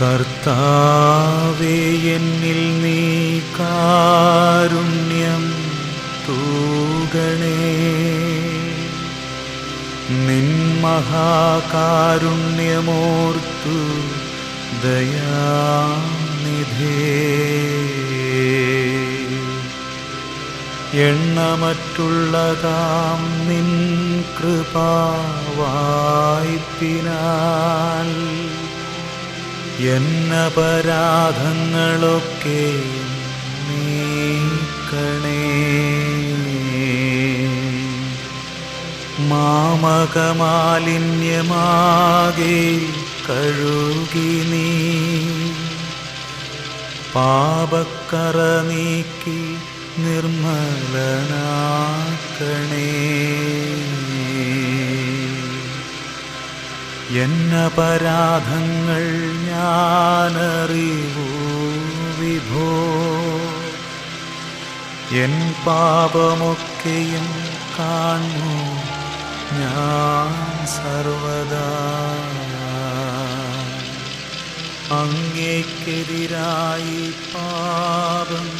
കർത്താവേ എന്നിൽ നീ കാരുണ്യം തൂകണേ. നിൻ മഹാകാരുണ്യമോർത്തു ദയാനിധേ. എണ്ണമറ്റുള്ളതാം നിൻ കൃപാവായ്പിനാൽ എന്നപരാധങ്ങളൊക്കെ നീക്കണേ മാമകമാലിന്യമാകെ കഴുകി നീ. പാപക്കറ നീക്കി നിർമ്മലനാക്കണേ. എന്നപരാധങ്ങൾ ഞാനറിവൂ വിഭോ. എൻ പാപമൊക്കെയും കാണു ഞാൻ സർവദാ. അങ്ങേക്കെതിരായി പാപിയായി